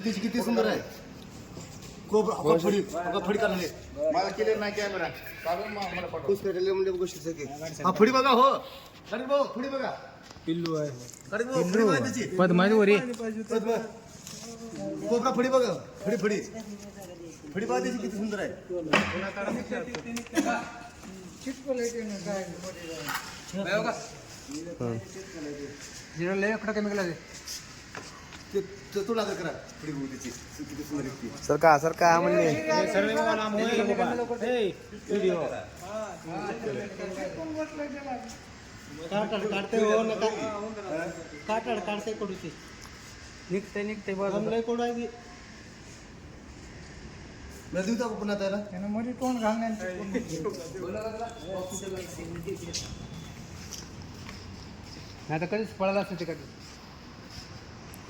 तिची किती सुंदर आहे? फडी फडी मला क्लिअर नाही कॅमेरा म्हणजे हा फडी बघा हो. अरे भाऊ फडी बघा. पिल्लू आहे. अरे भाऊ फडी बघा त्याची. पद्माची वरी. पद्म. कोबरा फडी बघा. फडी फडी. फडी बघा त्याची किती सुंदर आहे जिरा लय अकडा केमिकल आहे ते ते तू लागत करा. किती सुंदर आहे ती. सरका सरका म्हणले काढते हो नका काटाड काढते कडूची. निघते निघते बरं कोण आहे पुन्हा त्याला. त्यानं मध्ये तोंड घालण्याची नाही तर कधीच पळाला असते ते कधी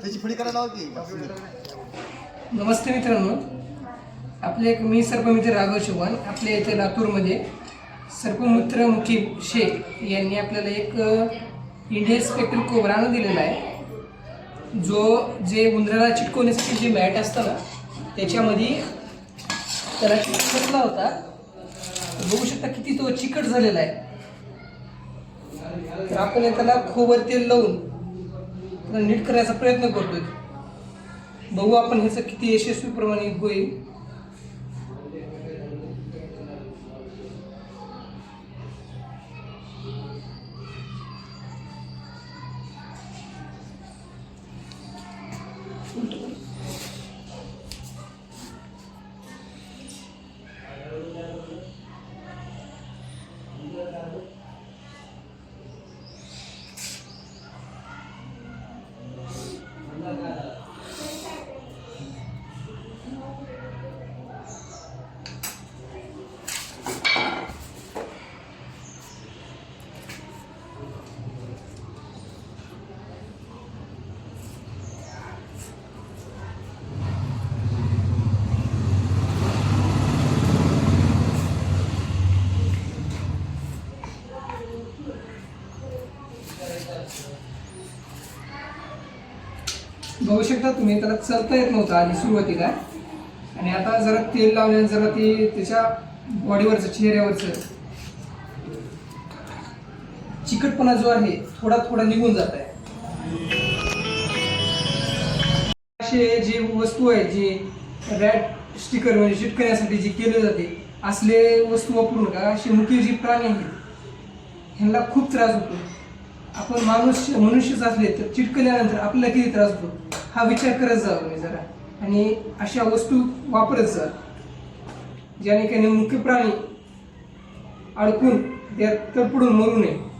त्याची फडी करायला नमस्ते मित्रांनो. आपले एक मी सर्पमित्र राघव चव्हाण आपल्या इथे लातूरमध्ये सर्पमित्र मुकीम शेख यांनी आपल्याला एक इंडियन स्पेक्ट्रल कोबरा आणून दिलेला आहे. जो जे उंदराला चिटकवण्यासाठी जे मॅट असतं ना त्याच्यामध्ये त्याला चिटकला होता. बघू शकता किती तो चिकट झालेला आहे. तर आपण त्याला खोबर तेल लावून त्याला नीट करायचा प्रयत्न करतोय. बघू आपण ह्याचं किती यशस्वीप्रमाणे होईल. बघू शकता तुम्ही त्याला चलता येत नव्हतं आधी सुरुवातीला. आणि आता जरा तेल लावल्याने जरा ते त्याच्या बॉडीवरचं चेहऱ्यावरचं. चिकटपणा जो आहे थोडा थोडा निघून जात आहे. असे जे वस्तू आहे जे रॅट स्टिकर म्हणजे चिटकण्यासाठी जे केले जाते असले वस्तू वापरू नका. असे मुख्य जी प्राणी आहेत. ह्यांना खूप त्रास होतो. आपण माणूस मनुष्यच असले तर चिटकल्यानंतर आपल्याला किती त्रास होतो? हा विचार करत जा तुम्ही जरा. आणि अशा वस्तू वापरत जा ज्याने काही मुख्य प्राणी अडकून त्यात तडपडून मरू नये.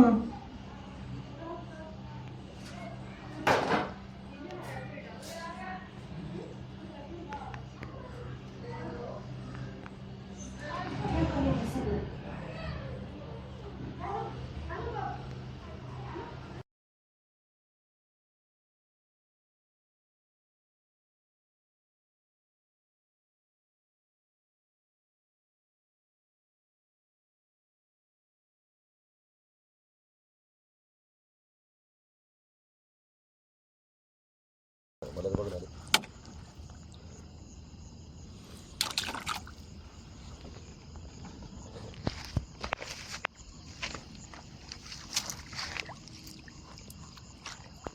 응. 응.